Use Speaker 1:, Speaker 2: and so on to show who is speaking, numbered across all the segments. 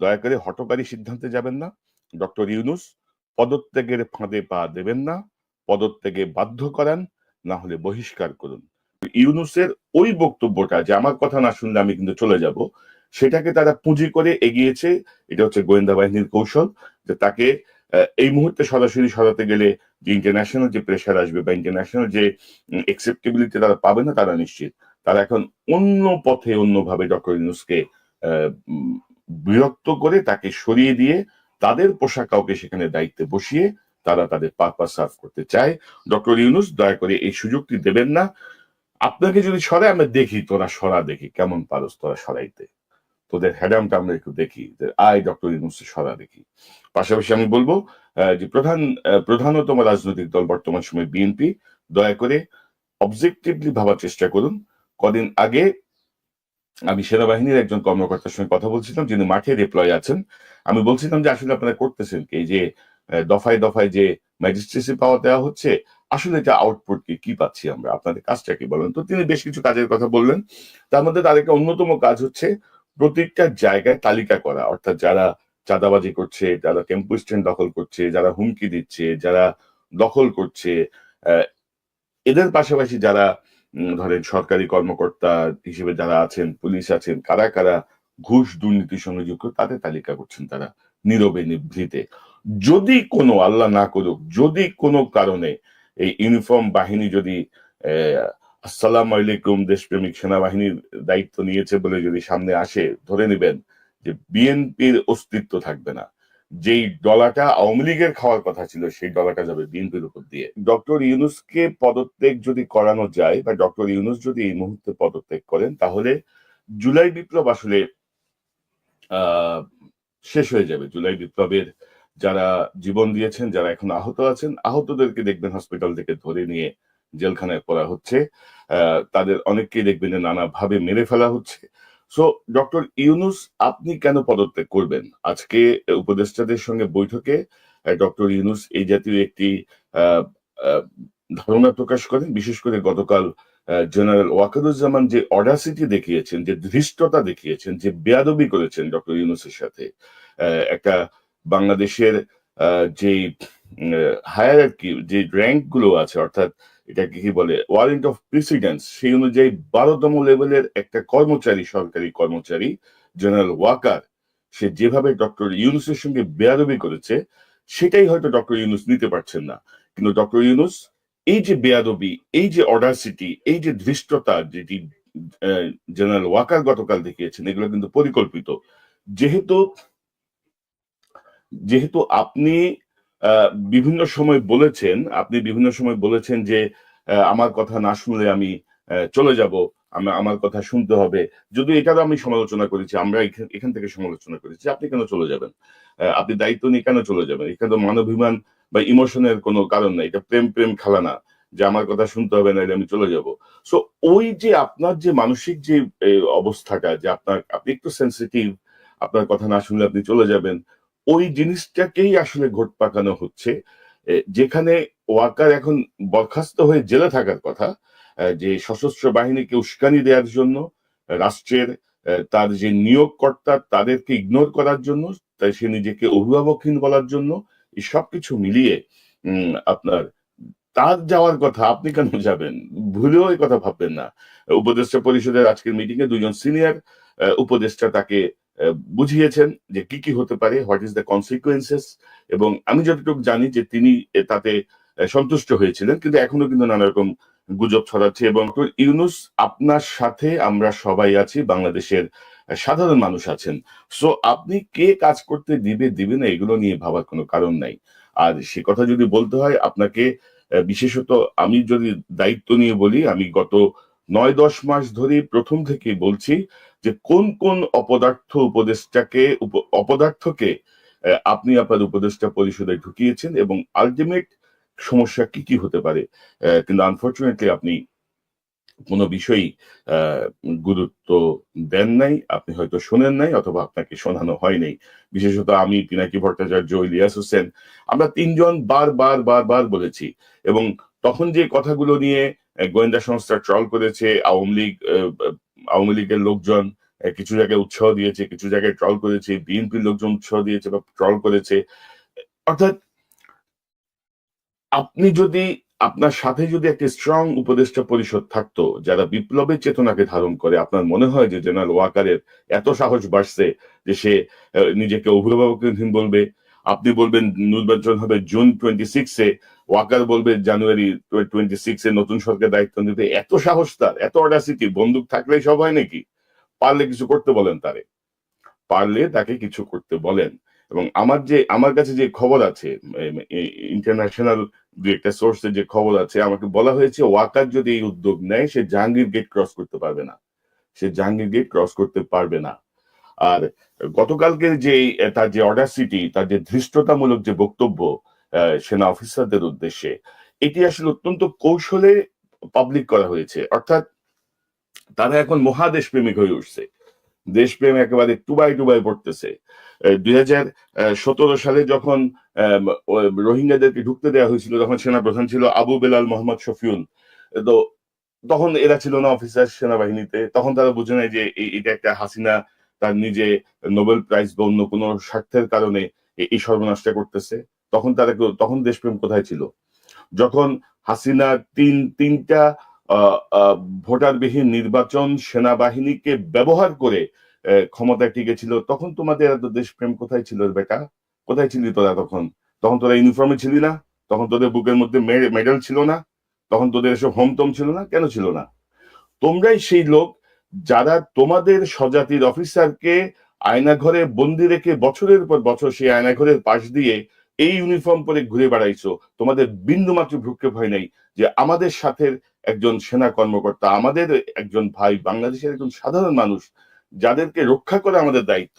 Speaker 1: দয়া করে হটকারী সিদ্ধান্তে যাবেন না। ডক্টর ইউনুস, পদত্যাগের ফাঁদে পা দেবেন না। পদত্যাগে বাধ্য করান, না হলে বহিষ্কার করুন। ইউনুসের ওই বক্তব্যটা যে আমার কথা না শুনলে আমি কিন্তু চলে যাব, সেটাকে তারা পুঁজি করে এগিয়েছে। এটা হচ্ছে গোয়েন্দা বাহিনীর কৌশল যে তাকে এই মুহূর্তে সরাসরি সরাতে গেলে যে ইন্টারন্যাশনাল যে প্রেশার আসবে বা ইন্টারন্যাশনাল যে একসেপ্টেবিলিটি তারা পাবে না, তারা নিশ্চিত। তারা এখন অন্য পথে অন্যভাবে ডক্টর ইউনুসকে বিরক্ত করে তাকে সরিয়ে দিয়ে তাদের পোশাক কাউকে সেখানে দায়িত্বে বসিয়ে তারা তাদের পারপাস সার্ভ করতে চায়। ডক্টর ইউনুস, দয়া করে এই সুযোগটি দেবেন না। আপনাকে যদি সরাই আমরা দেখি, তোরা সরা দেখি, কেমন পারস তোরা সরাইতে। তোদের হ্যাডামটা আমরা একটু দেখি আয় ডক্টর ইউনুসের সরা দেখি। পাশাপাশি আমি বলব যে প্রধান প্রধানতম রাজনৈতিক দল বর্তমান সময় বিএনপি। দয়া করে অবজেক্টিভলি ভাবার চেষ্টা করুন। কদিন আগে আমি সেনাবাহিনীর একজন কর্মকর্তার সঙ্গে কথা বলছিলাম, যিনি মাঠে ডিপ্লয় আছেন। আমি বলছিলাম যে, আসলে আপনারা করতেছেন কি? যে দফায় দফায় যে ম্যাজিস্ট্রেসি পাওয়া দেওয়া হচ্ছে, আসলে এটা আউটপুট কি কি পাচ্ছি আমরা? আপনাদের কাজটা কি বলেন? তো তিনি বেশ কিছু কাজের কথা বললেন। তার মধ্যে একটা অন্যতম কাজ হচ্ছে প্রত্যেকটা জায়গায় তালিকা করা। অর্থাৎ যারা চাঁদাবাজি করছে, যারা টেম্পু স্ট্যান্ড দখল করছে, যারা হুমকি দিচ্ছে, যারা দখল করছে এদের পাশাপাশি যারা ধরেন সরকারি কর্মকর্তা হিসেবে যারা আছেন, পুলিশ আছেন, কারা কারা ঘুষ দুর্নীতির সঙ্গে যুক্ত, তাদের তালিকা করছেন তারা নীরবে নিভৃতে। যদি কোনো, আল্লাহ না করুক, যদি কোনো কারণে এই ইউনিফর্ম বাহিনী যদি আসসালাম আলাইকুম দেশপ্রেমিক সেনাবাহিনীর দায়িত্ব নিয়েছে বলে যদি সামনে আসে, ধরে নেবেন যে বিএনপির অস্তিত্ব থাকবে না। যেই ডলাটা আওয়ামী লীগের খাওয়ার কথা ছিল, সেই ডলাটা যাবে বিএনপির উপর দিয়ে। ডক্টর ইউনুসকে পদত্যাগ যদি করানো যায় বা ডক্টর ইউনুস যদি এই মুহূর্তে পদত্যাগ করেন, তাহলে জুলাই বিপ্লব আসলে শেষ হয়ে যাবে। জুলাই বিপ্লবের যারা জীবন দিয়েছেন, যারা এখন আহত আছেন, আহতদেরকে দেখবেন হসপিটাল থেকে ধরে নিয়ে জেলখানায় পড়া হচ্ছে। তাদের অনেককেই দেখবেন নানাভাবে মেরে ফেলা হচ্ছে। সো ডক্টর ইউনুস আপনি কেন পদত্যাগ করবেন? আজকে উপদেষ্টাদের সঙ্গে বৈঠকে ডক্টর ইউনুস এই জাতীয় একটি ধারণা প্রকাশ করেন। বিশেষ করে গতকাল জেনারেল ওয়াকারুজ্জামান যে অডাসিটি দেখিয়েছেন, যে ধৃষ্টতা দেখিয়েছেন, যে বেয়াদবি করেছেন ডক্টর ইউনুসের সাথে একটা বাংলাদেশের যে হায়ার যে র্যাঙ্কগুলো আছে, অর্থাৎ এটাকে কি বলে ওয়ারেন্ট অফ প্রেসিডেন্স সেই অনুযায়ী বারোতম লেভেলের একটা কর্মচারী, সরকারি কর্মচারী জেনারেল ওয়াকার সে যেভাবে ডক্টর ইউনুসের সঙ্গে বেয়াদবি করেছে, সেটাই হয়তো ডক্টর ইউনুস নিতে পারছেন না। কিন্তু ডক্টর ইউনুস এই যে বেয়াদবি, এই যে অডাসিটি এই যে ধৃষ্টতা যেটি জেনারেল ওয়াকার গতকাল দেখিয়েছেন, এগুলো কিন্তু পরিকল্পিত। যেহেতু যেহেতু আপনি বিভিন্ন সময় বলেছেন, আপনি বিভিন্ন সময় বলেছেন যে আমার কথা না শুনলে আমি চলে যাব আমার কথা শুনতে হবে। যদি এটারও আমি সমালোচনা করেছি, আমরা এখান থেকে সমালোচনা করেছি, আপনি কেন চলে যাবেন? আপনি দায়িত্ব নিয়ে কেন চলে যাবেন? এখানে তো মানবিমান বা ইমোশনের কোনো কারণ নাই, এটা প্রেম প্রেম খেলা না, যে আমার কথা শুনতে হবে না আমি চলে যাব। সো ওই যে আপনার যে মানসিক যে অবস্থাটা, যে আপনার, আপনি একটু সেন্সিটিভ আপনার কথা না শুনলে আপনি চলে যাবেন ওই জিনিসটাকেই আসলে ঘোট পাকানো হচ্ছে। যেখানে ওয়াকার এখন বরখাস্ত হয়ে জেলে থাকার কথা যে সশস্ত্র বাহিনীকে উস্কানি দেওয়ার জন্য, রাষ্ট্রের তার যে নিয়োগকর্তা, তাদেরকে ইগনোর করার জন্য, তাই সে নিজেকে অভিভাবকহীন বলার জন্য, এই সবকিছু মিলিয়ে আপনার, তার যাওয়ার কথা আপনি কেন যাবেন? ভুলেও এই কথা ভাববেন না। উপদেষ্টা পরিষদের আজকের মিটিং এ দুজন সিনিয়র উপদেষ্টা তাকে বুঝিয়েছেন যে কি কি হতে পারে হোয়াট ইজ দ্য কনসিকুয়েন্সেস এবং আমি যতটুকু জানি যে তিনি তাতে সন্তুষ্ট হয়েছিলেন, কিন্তু এখনও কিন্তু নানা রকম গুজব ছড়াচ্ছে, এবং ইউনুস আপনার সাথে আমরা সবাই আছি, বাংলাদেশের সাধারণ মানুষ আছেন। সো আপনি কে কাজ করতে দিবে দিবে না, এগুলো নিয়ে ভাবার কোনো কারণ নাই। আর সে কথা যদি বলতে হয়, আপনাকে বিশেষত আমি যদি দায়িত্ব নিয়ে বলি, আমি গত নয় দশ মাস ধরে প্রথম থেকে বলছি যে কোন কোন অপদার্থ উপদেষ্টাকে উপ- অপদার্থকে আপনি আপনার উপদেষ্টা পরিষদে ঢুকিয়েছেন এবং আলটিমেট সমস্যা কি কি হতে পারে? কিন্তু আনফর্চুনেটলি আপনি কোনো বিষয়ই গুরুত্ব দেন নাই, আপনি হয়তো শোনেন নাই অথবা আপনাকে শোনানো হয় নাই। বিশেষত আমি, পিনাকি ভট্টাচার্য, ইলিয়াস হোসেন, আমরা তিনজন বার বার বার বার বলেছি এবং তখন যে কথাগুলো নিয়ে গোয়েন্দা সংস্থা ট্রল করেছে, আওয়ামী লীগ আওয়ামী লীগের লোকজন কিছু জায়গায় উৎসাহ দিয়েছে, কিছু জায়গায় ট্রল করেছে, বিএনপির লোকজন উৎসাহ দিয়েছে বা ট্রল করেছে। অর্থাৎ আপনি যদি, আপনার সাথে যদি একটা স্ট্রং উপদেষ্টা পরিষদ থাকতো, যারা বিপ্লবের চেতনাকে ধারণ করে, আপনার মনে হয় যে জেনারেল ওয়াকারের এত সাহস বাড়ছে যে সে নিজেকে অভিভাবকহীন বলবে? আপনি বলবেন, নির্বাচন হবে জুন টোয়েন্টি সিক্সে ওয়াকার বলবে জানুয়ারি টোয়েন্টি সিক্সে নতুন সরকার দায়িত্ব নিতে। এত সাহস তার, এত অডাসিটি বন্দুক থাকলেই সব হয় নাকি? পারলে কিছু করতে বলেন তারে। পারলে তাকে কিছু করতে বলেন। এবং আমার যে, আমার কাছে যে খবর আছে ইন্টারন্যাশনাল দু একটা সোর্সে যে খবর আছে, আমাকে বলা হয়েছে ওয়াকার যদি এই উদ্যোগ নেয়, সে জাহাঙ্গীর গেট ক্রস করতে পারবে না। সে জাহাঙ্গীর গেট ক্রস করতে পারবে না। আর গতকালকে যে, তার যে অডাসিটি তার যে ধৃষ্টতামূলক যে বক্তব্য সেনা অফিসারদের উদ্দেশ্যে। এটি আসলে অত্যন্ত কৌশলে পাবলিক করা হয়েছে। অর্থাৎ তারা এখন মহাদেশ প্রেমিক হয়ে উঠছে। দেশপ্রেম একেবারে টুবাই টুবাই পড়তেছে। দুই হাজার সতেরো সালে যখন রোহিঙ্গাদেরকে ঢুকতে দেওয়া হয়েছিল, তখন সেনা প্রধান ছিল আবু বেলাল মোহাম্মদ শফিউল তো তখন এরা ছিল না অফিসার সেনাবাহিনীতে। তখন তারা বুঝে নেয় যে এটা একটা হাসিনা তার নিজে নোবেল প্রাইজ বা অন্য কোনো স্বার্থের কারণে এই সর্বনাশটা করতেছে। তখন তারা তখন দেশপ্রেম কোথায় ছিল? যখন হাসিনা তিন, তিনটা ভোটারবিহীন নির্বাচন সেনাবাহিনীকে ব্যবহার করে ক্ষমতায় টিকেছিল তখন তোমাদের এত দেশপ্রেম কোথায় ছিল বেটা? কোথায় ছিলি তোরা তখন? তখন তোরা ইউনিফর্মে ছিলি না? তখন তোদের বুকের মধ্যে মেডেল ছিল না? তখন তোদের এসব হোমটম ছিল না? কেন ছিল না? তোমরাই সেই লোক যারা তোমাদের স্বজাতির অফিসারকে আয়নাঘরে বন্দি রেখে বছরের পর বছর সেই আয়নাঘরের পাশ দিয়ে এই ইউনিফর্ম পরে ঘুরে বেড়াইছো, তোমাদের বিন্দু মাত্র ভ্রুক্ষেপ হয় নাই যে আমাদের সাথে একজন সেনা কর্মকর্তা, আমাদের একজন ভাই, বাংলাদেশের একজন সাধারণ মানুষ, যাদেরকে রক্ষা করা আমাদের দায়িত্ব,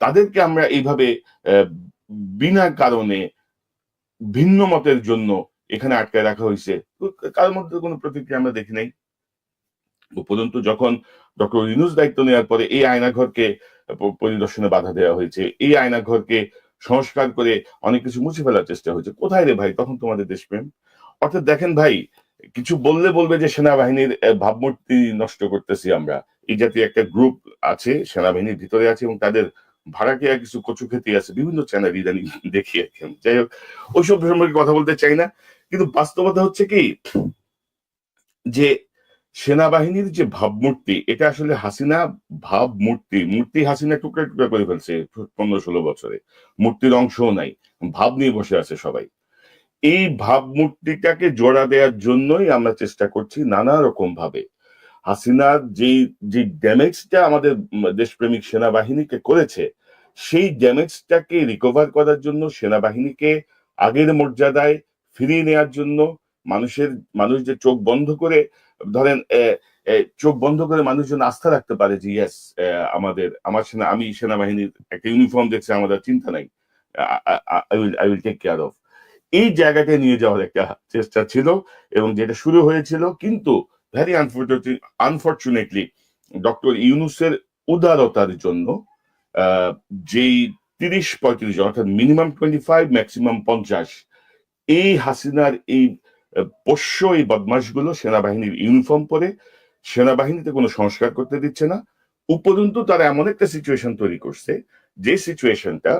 Speaker 1: তাদেরকে আমরা এইভাবে বিনা কারণে ভিন্ন মতের জন্য এখানে আটকায় রাখা হয়েছে। কার মধ্যে কোনো প্রতিক্রিয়া আমরা দেখি নাই। উপরন্তু যখন ডক্টর ইনুস দায়িত্ব নেওয়ার পরে এই আয়নাঘরকে পরিদর্শনে বাধা দেওয়া হয়েছে, এই আয়নাঘরকে সংস্কার করে অনেক কিছু মুছে ফেলার চেষ্টা হয়েছে। কোথায় রে ভাই? তখন তোমাদের দেশপ্রেম। অর্থাৎ দেখেন ভাই, কিছু বললে বলবে যে সেনাবাহিনীর ভাবমূর্তি নষ্ট করতেছি আমরা। এই জাতীয় একটা গ্রুপ আছে, সেনাবাহিনীর ভিতরে আছে এবং তাদের ভাড়াটিয়া কিছু কচু খেতে আছে, বিভিন্ন চ্যানেল ইদানিং দেখি এখন যাই হোক, ওইসব সম্পর্কে কথা বলতে চাই না। কিন্তু বাস্তবতা হচ্ছে কি, যে সেনাবাহিনীর যে ভাবমূর্তি, এটা আসলে হাসিনা ভাবমূর্তি, মূর্তি হাসিনা টুকরা টুকরা করে ফেলছে পনেরো ষোলো বছরে। মূর্তির অংশও নাই, ভাব নিয়ে বসে আছে সবাই। এই ভাবমূর্তিটাকে জোড়া দেওয়ার জন্যই আমরা চেষ্টা করছি নানা রকম ভাবে হাসিনার যে যে ড্যামেজটা আমাদের দেশপ্রেমিক সেনাবাহিনীকে করেছে, সেই ড্যামেজটাকে রিকভার করার জন্য সেনাবাহিনীকে আগের মর্যাদায় ফিরিয়ে নেওয়ার জন্য মানুষের, মানুষ যে চোখ বন্ধ করে, ধরেন চোখ বন্ধ করে মানুষজন আস্থা রাখতে পারে যে ইয়েস আমাদের, আমার সেনা, আমি সেনাবাহিনীর একটা ইউনিফর্ম দেখছি, আমাদের চিন্তা নাই। I will I will take care of এই জায়গাটায় নিয়ে যাওয়ার একটা চেষ্টা ছিল এবং যেটা শুরু হয়েছিল, কিন্তু ভেরি আনফর্চুনেটলি ডক্টর ইউনুসের উদারতার জন্য যেই তিরিশ পঁয়ত্রিশ অর্থাৎ মিনিমাম টোয়েন্টি ফাইভ ম্যাক্সিমাম পঞ্চাশ, এই হাসিনার এই পোষ্য এই বদমাশগুলো সেনাবাহিনীর ইউনিফর্ম পরে সেনাবাহিনীতে কোনো সংস্কার করতে দিচ্ছে না। উপরন্তু তারা এমন একটা সিচুয়েশন তৈরি করছে, যে সিচুয়েশনটা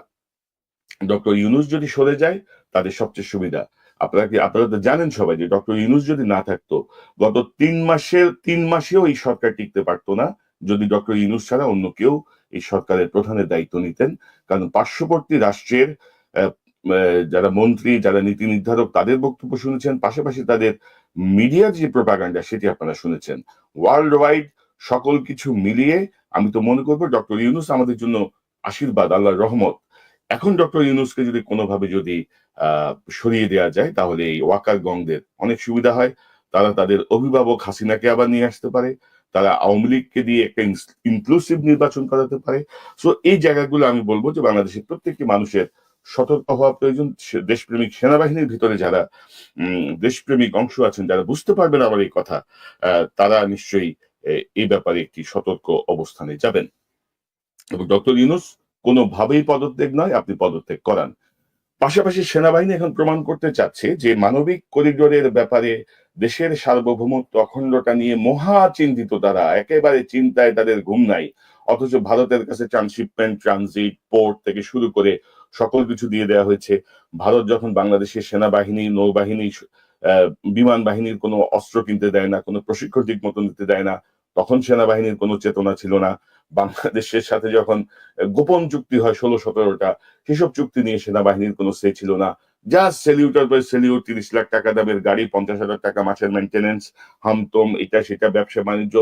Speaker 1: ডক্টর ইউনুস যদি সরে যায়, তাদের সবচেয়ে সুবিধা। আপনারা কি, আপনারা তো জানেন সবাই যে ডক্টর ইউনুস যদি না থাকতো, গত তিন মাসের, তিন মাসেও এই সরকার টিকতে পারতো না, যদি ডক্টর ইউনুস ছাড়া অন্য কেউ এই সরকারের প্রধানের দায়িত্ব নিতেন। কারণ পার্শ্ববর্তী রাষ্ট্রের যারা মন্ত্রী, যারা নীতি নির্ধারক, তাদের বক্তব্য শুনেছেন। পাশাপাশি তাদের মিডিয়ার যে প্রপাগান্ডা সেটি আপনারা শুনেছেন। ওয়ার্ল্ড ওয়াইড সকল কিছু মিলিয়ে আমি তো মনে করব, ডক্টর ইউনুস আমাদের জন্য আশীর্বাদ, আল্লাহর রহমত। এখন ডক্টর ইউনুসকে যদি কোনোভাবে যদি সরিয়ে দেওয়া যায়, তাহলে এই ওয়াকার গংদের অনেক সুবিধা হয়। তারা তাদের অভিভাবক হাসিনাকে আবার নিয়ে আসতে পারে। তারা আওয়ামী লীগকে দিয়ে একটা ইনক্লুসিভ নির্বাচন করাতে পারে। সো এই জায়গাগুলো আমি বলব যে বাংলাদেশের প্রত্যেকটি মানুষের সতর্ক হওয়া প্রয়োজন। দেশপ্রেমিক সেনাবাহিনীর ভিতরে যারা দেশপ্রেমিক অংশ আছেন, যারা বুঝতে পারবেন আমার এই কথা তারা নিশ্চয়ই এই ব্যাপারে একটি সতর্ক অবস্থানে যাবেন। এবং ডক্টর ইউনুস কোনোভাবেই পদত্যাগ নয়, আপনি পদত্যাগ করান। পাশাপাশি সেনাবাহিনী এখন প্রমাণ করতে চাচ্ছে যে মানবিক করিডোরের ব্যাপারে দেশের সার্বভৌমত্ব অখণ্ডতা নিয়ে মহা চিন্তিত তারা, একেবারে চিন্তায় তাদের ঘুম নাই। অথচ ভারতের কাছে ট্রান্সশিপমেন্ট ট্রানজিট, পোর্ট থেকে শুরু করে সকল কিছু দিয়ে দেওয়া হয়েছে। ভারত যখন বাংলাদেশের সেনাবাহিনী, নৌবাহিনী বিমান বাহিনীর কোনো অস্ত্র কিনতে দেয় না, কোনো প্রশিক্ষণ ঠিক মতো নিতে দেয় না, তখন সেনাবাহিনীর কোনো চেতনা ছিল না। বাংলাদেশের সাথে যখন গোপন চুক্তি হয় ষোলো সতেরোটা, সেসব চুক্তি নিয়ে সেনাবাহিনীর কোনো সে ছিল না। জাস্ট সেলিউটার পর সেলিউট তিরিশ লাখ টাকা দামের গাড়ি, পঞ্চাশ হাজার টাকা মাসের মেনটেনেন্স হামতম এটা সেটা ব্যবসা বাণিজ্য,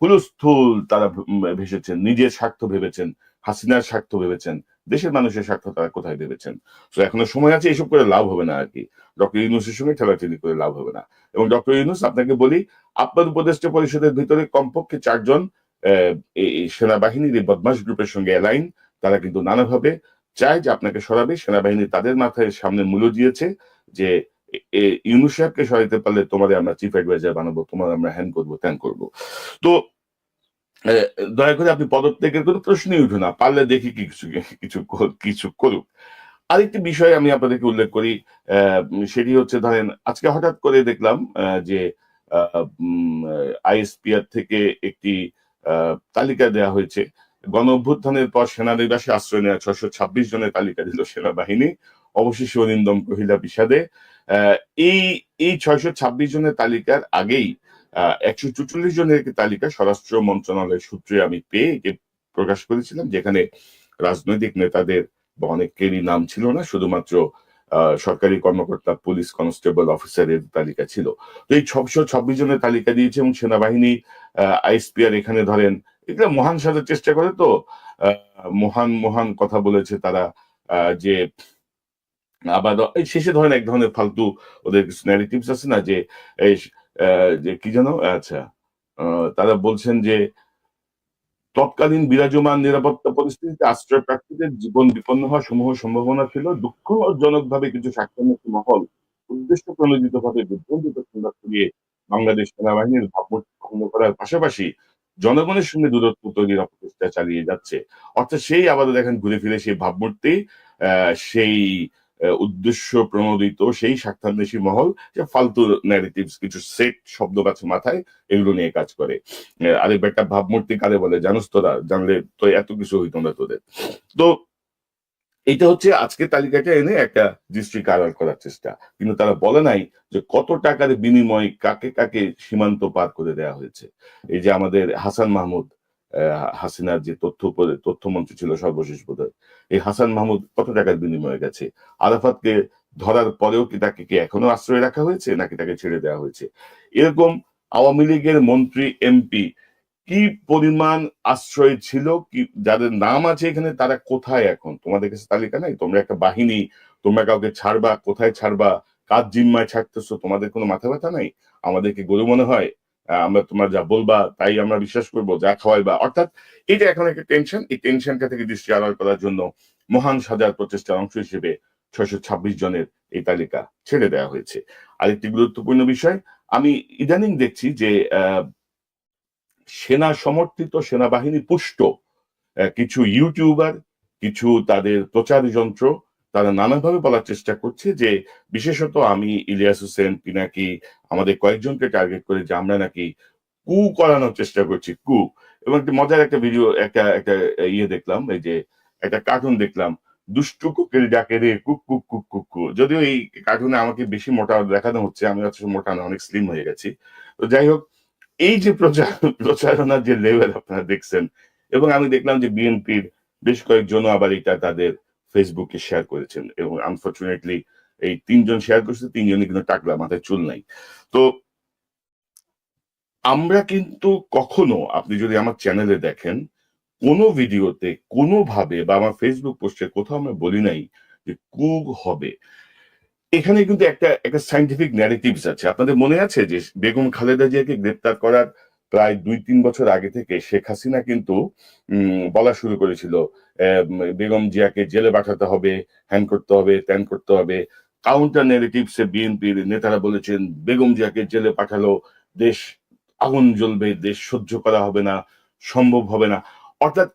Speaker 1: হুলস্থুল তারা ভেসেছেন, নিজের স্বার্থ ভেবেছেন। হাসিনার স্বার্থ ভেবেছেন, দেশের মানুষের স্বার্থ তারা কোথায় ভেবেছেন? তো এখনও সময় আছে এইসব করে লাভ হবে না আর কি। ডক্টর ইউনুসের সঙ্গে ঠেলাঠেলি করে লাভ হবে না। এবং ডক্টর ইউনুস, আপনাকে বলি, আপনার উপদেষ্টা পরিষদের ভিতরে কমপক্ষে চারজন সেনাবাহিনীর এই বদমাস গ্রুপের সঙ্গে অ্যালাইন, তারা কিন্তু নানাভাবে চায় যে আপনাকে সরাবে। সেনাবাহিনী তাদের মাথায় সামনে মূল্য দিয়েছে যে ইউনুস সাহেবকে সরাইতে পারলে তোমাদের আমরা চিফ অ্যাডভাইজার বানাবো তোমার আমরা হ্যান করব ত্যান করব। তো দয়া করে আপনি পদত্যাগের কোনো প্রশ্নই উঠো না, পারলে দেখি কি কিছু কিছু কিছু করুক। আরেকটি বিষয় আমি আপনাদেরকে উল্লেখ করি সেটি হচ্ছে ধরেন, আজকে হঠাৎ করে দেখলাম যে আইএসপিআর থেকে একটি তালিকা দেওয়া হয়েছে। গণ অভ্যুত্থানের পর সেনানিবাসে আশ্রয় নেওয়া ছশো ছাব্বিশ জনের তালিকা দিল সেনাবাহিনী। অবশেষে অরিন্দম কহিলা বিষাদে। এই এই ছয়শো ছাব্বিশ জনের তালিকার আগেই একশো চুচল্লিশ জনের তালিকা স্বরাষ্ট্র মন্ত্রণালয়ের সূত্রে আমি পেয়ে একে প্রকাশ করেছিলাম, যেখানে রাজনৈতিক নেতাদের বা অনেকেরই নাম ছিল না, শুধুমাত্র সরকারি কর্মকর্তা, পুলিশ কনস্টেবল অফিসারের তালিকা ছিল। তো এই ছশো ছাব্বিশ জনের তালিকা দিয়েছে এবং সেনাবাহিনী আইএসপিআর এখানে ধরেন, এগুলো মহান সাজার চেষ্টা করে তো মহান মহান কথা বলেছে তারা যে আবার শেষে ধরেন এক ধরনের ফালতু ওদের কিছু ন্যারেটিভস আছে না, যে যে কি জানো আচ্ছা। তারা বলছেন যে তৎকালীন বিরাজমান নিরাপত্তা পরিস্থিতিতে আশ্রয় প্রার্থীদের জীবন বিপন্ন হওয়ার সমূহ সম্ভাবনা ছিল। দুঃখজনক ভাবে কিছু স্বাক্ষরমুক্ত মহল উদ্দেশ্য প্রণোদিত ভাবে বিভ্রান্তিত সংবাদ ছড়িয়ে বাংলাদেশ সেনাবাহিনীর ভাবমূর্তি ভঙ্গ করার পাশাপাশি জনগণের সঙ্গে দূরত্ব তৈরির অপচেষ্টা চালিয়ে যাচ্ছে। অর্থাৎ সেই আবারও দেখেন ঘুরে ফিরে সেই ভাবমূর্তি সেই আহ, উদ্দেশ্য প্রণোদিত সেই স্বার্থান্বেষী মহল যে ফালতু ন্যারেটিভস কিছু সেট শব্দ আছে মাথায় এগুলো নিয়ে কাজ করে। আহ, আরে বেটা ভাবমূর্তি কারে বলে জানোস তোরা জানলে তো এত কিছু হইতো না তোদের। তো এটা হচ্ছে আজকে তালিকাটা এনে একটা দৃষ্টিকে আড়াল করার চেষ্টা। কিন্তু তারা বলে নাই যে কত টাকার বিনিময় কাকে কাকে সীমান্ত পার করে দেওয়া হয়েছে। এই যে আমাদের হাসান মাহমুদ হাসিনার যে তথ্য তথ্যমন্ত্রী ছিল সর্বশেষ বোধহয়, এই হাসান মাহমুদ কত টাকার বিনিময়ে গেছে? আরাফাতকে ধরার পরেও কি তাকে কি এখনও আশ্রয় রাখা হয়েছে, নাকি তাকে ছেড়ে দেওয়া হয়েছে? এরকম আওয়ামী লীগের মন্ত্রী, এমপি কি পরিমাণ আশ্রয় ছিল? কি, যাদের নাম আছে এখানে, তারা কোথায় এখন? তোমাদের কাছে তালিকা নাই? তোমরা একটা বাহিনী, তোমরা কাউকে ছাড়বা, কোথায় ছাড়বা? কাজ জিম্মায় ছাড়তেছো? তোমাদের কোনো মাথা ব্যথা নাই? আমাদেরকে গরু মনে হয়? আমরা তোমরা যা বলবা, তাই আমরা বিশ্বাস করব, যা খাওয়াইবা। অর্থাৎ এটা এখন একটা টেনশন এই টেনশনটা থেকে দৃষ্টি আড়াল করার জন্য মহান সাজার প্রচেষ্টার অংশ হিসেবে ছয়শো ছাব্বিশ জনের এই তালিকা ছেড়ে দেওয়া হয়েছে। আরেকটি গুরুত্বপূর্ণ বিষয়, আমি ইদানিং দেখছি যে সেনা সমর্থিত সেনাবাহিনী পুষ্ট কিছু ইউটিউবার কিছু তাদের প্রচার যন্ত্র তারা নানাভাবে বলার চেষ্টা করছে যে, বিশেষত আমি, ইলিয়াস হোসেন, পিনাকি, আমাদের কয়েকজনকে টার্গেট করে যে আমরা নাকি কু করানোর চেষ্টা করছি, কু। এবং একটা মজার একটা ভিডিও একটা একটা ইয়ে দেখলাম, এই যে একটা কার্টুন দেখলাম, দুষ্টু কুকের ডাকে রে, কুক কুক কুক কুক কু যদিও এই কার্টুনে আমাকে বেশি মোটা দেখানো হচ্ছে, আমি হচ্ছে মোটা না, অনেক স্লিম হয়ে গেছি। তো যাই হোক, এই যে প্রচার, প্রচারণার যে লেভেল আপনারা দেখছেন, এবং আমি দেখলাম যে বিএনপির বেশ কয়েকজন আবার এটা তাদের ফেসবুকে শেয়ার করেছেন এবং আনফর্চুনেটলি এই তিনজন শেয়ার করছে, তিনজনই কিন্তু টাকলা, মাথায় চুল নাই। তো আমরা কিন্তু কখনো, আপনি যদি আমার চ্যানেলে দেখেন, কোনো ভিডিওতে কোনোভাবে বা আমার ফেসবুক পোস্টে কোথাও আমরা বলি নাই যে কুগ হবে। এখানে কিন্তু একটা একটা সাইন্টিফিক ন্যারেটিভস আছে। আপনাদের মনে আছে যে বেগম খালেদা জিয়াকে গ্রেপ্তার করার প্রায় দুই, তিন বছর আগে থেকে শেখ হাসিনা কিন্তু বলা শুরু করেছিল বেগম জিয়াকে জেলে পাঠাতে হবে, হ্যান করতে হবে, ত্যান করতে হবে। কাউন্টার নেগেটিভস এ বিএনপির নেতারা বলেছেন, বেগম জিয়াকে জেলে পাঠালো, দেশ আগুন জ্বলবে, দেশ সহ্য করা হবে না, সম্ভব হবে না। অর্থাৎ